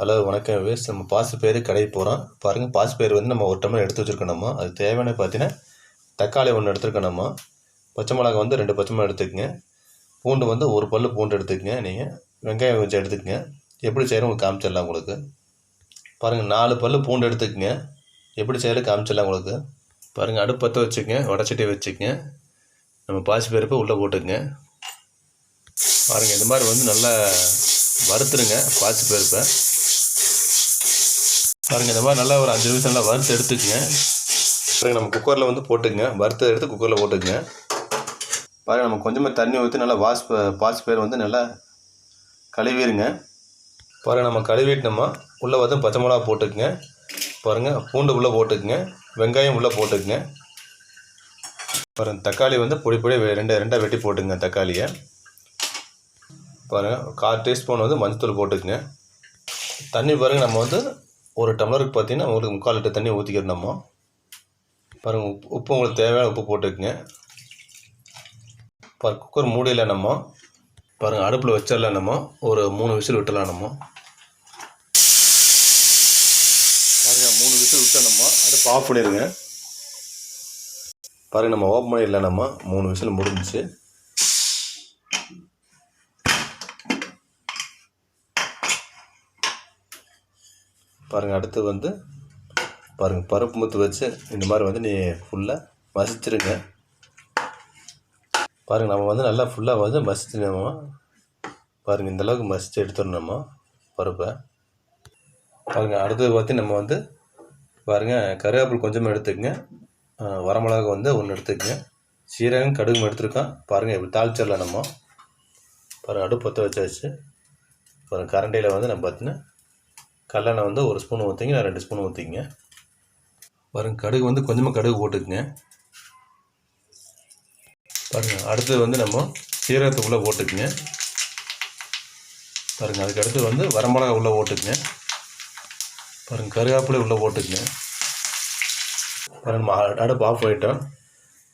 Hello வணக்கம் ways நம்ம பாசி பயிர் கடைக்கு போகிறோம் பாருங்கள் பாசி பயிர் வந்து நம்ம ஒரு டம்ளர் எடுத்து வச்சுருக்கோம் நம்ம. அது தேவையான பார்த்தீங்கன்னா தக்காளி ஒன்று எடுத்துருக்கோம் நம்ம. பச்சை மிளகா வந்து ரெண்டு பச்சை மிளகா எடுத்துக்கங்க. பூண்டு வந்து ஒரு பல் பூண்டு எடுத்துக்கங்க. நீங்கள் வெங்காயம் கொஞ்சம் எடுத்துக்கங்க. எப்படி செய்கிறோம் உங்களுக்கு காமிச்சிடலாம் உங்களுக்கு. பாருங்கள் நாலு பல் பூண்டு எடுத்துக்கங்க. எப்படி செய்யறது காமிச்சிடலாம் உங்களுக்கு. பாருங்கள் அடுப்பு பற்ற வச்சுக்கங்க. வடச்சட்டியை வச்சுக்கங்க. நம்ம பாசி பருப்பை உள்ளே போட்டுக்கங்க. பாருங்கள் இந்த மாதிரி வந்து நல்லா வறுத்துருங்க பாசி பருப்பை. பாருங்கள் இந்த மாதிரி நல்லா ஒரு அஞ்சு நிமிஷம் நல்லா வறுத்து எடுத்துக்கங்க. பாருங்கள் நம்ம குக்கரில் வந்து போட்டுக்கங்க. வறுத்து எடுத்து குக்கரில் போட்டுக்கங்க. பாருங்கள் நம்ம கொஞ்சமாக தண்ணி ஊற்றி நல்லா வாஷ் பாஸ் பேர் வந்து நல்லா கழுவிடுங்க பாருங்கள் நம்ம கழுவிட்டோமா? உள்ளே வந்து பச்சை மிளகா போட்டுக்குங்க. பாருங்கள் பூண்டு உள்ளே போட்டுக்குங்க. வெங்காயம் உள்ளே போட்டுக்குங்க. பாருங்கள் தக்காளி வந்து பொடி பொடி ரெண்டு ரெண்டாக வெட்டி போட்டுங்க தக்காளியை. பாருங்கள் கால் டீஸ்பூன் வந்து மஞ்சத்தூள் போட்டுக்குங்க. தண்ணி பாருங்கள் நம்ம வந்து ஒரு டம்ளருக்கு பார்த்தீங்கன்னா உங்களுக்கு முக்கால் லிட்டர் தண்ணி ஊற்றிக்கிறோம் நம்ம பாருங்கள் உப்பு உப்பு உங்களுக்கு தேவையான உப்பு போட்டுக்குங்க. பாரு குக்கர் மூடியில் நம்ம பாருங்கள் அடுப்பில் வச்சிடலாம் நம்ம ஒரு மூணு விசில் விட்டலாம் நம்ம பாருங்கள் மூணு விசில் விட்டால் நம்ம அடுப்பு ஆஃப் பண்ணிடுங்க. பாருங்கள் நம்ம ஓப்பன் பண்ணிடலாம் நம்ம மூணு விசில் முடிஞ்சிச்சு. பாருங்கள் அடுத்து வந்து பாருங்கள் பருப்பு முத்து வச்சு இந்த மாதிரி வந்து நீ ஃபுல்லாக மசிச்சிருங்க. பாருங்கள் நம்ம வந்து நல்லா ஃபுல்லாக வந்து மசிச்சிடணும்? பாருங்கள் இந்தளவுக்கு மசித்து எடுத்துடணும் நம்ம பருப்பை? பாருங்கள் அடுத்தது பார்த்து நம்ம வந்து பாருங்கள் கருவேப்பில் கொஞ்சமாக எடுத்துக்கங்க. வரமிளகா வந்து ஒன்று எடுத்துக்கங்க. சீரகம் கடுகும் எடுத்துருக்கோம். பாருங்கள் இப்படி தாளிச்சிடலாம் நம்ம. பாருங்கள் அடுப்பு பற்ற வச்சாச்சு. பாருங்கள் கரண்டியில் வந்து நம்ம பார்த்தீங்கன்னா கல்லெண்ணெய் வந்து ஒரு ஸ்பூன் ஊற்றிங்க நான் ரெண்டு ஸ்பூன் ஊற்றிங்க பாருங்க கடுகு வந்து கொஞ்சமாக கடுகு போட்டுக்குங்க. பாருங்கள் அடுத்தது வந்து நம்ம சீரகத்துக்குள்ளே போட்டுக்குங்க. பாருங்கள் அதுக்கு அடுத்து வந்து வரமிளகா உள்ளே போட்டுக்குங்க. பாருங்கள் கருவேப்பிலை உள்ளே போட்டுக்குங்க. பாருங்கள் நம்ம அடுப்பு ஆஃப் ஆகிட்டோம்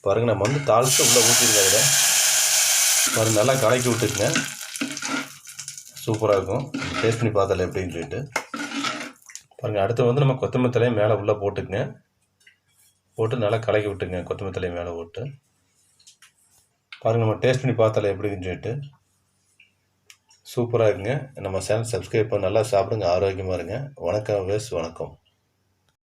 பாருங்கள் நம்ம வந்து தாளித்து உள்ளே ஊற்றிருக்கோம் அதில் பாருங்கள் நல்லா கலக்கி விட்டுக்குங்க. சூப்பராக இருக்கும். டேஸ்ட் பண்ணி பார்த்தல எப்படின்னு சொல்லிட்டு. பாருங்கள் அடுத்து வந்து நம்ம கொத்தமல்லி தலையை மேலே உள்ளே போட்டுக்குங்க. போட்டு நல்லா கலக்கி விட்டுங்க கொத்தமல்லி தலையை மேலே போட்டு. பாருங்கள் நம்ம டேஸ்ட் பண்ணி பார்த்தாலே எப்படின்னு சொல்லிட்டு. சூப்பராக இருக்குங்க. நம்ம சேனல் சப்ஸ்கிரைப் பண்ணி நல்லா சாப்பிடுங்க ஆரோக்கியமாக இருங்க. வணக்கம் வேஸ் வணக்கம்.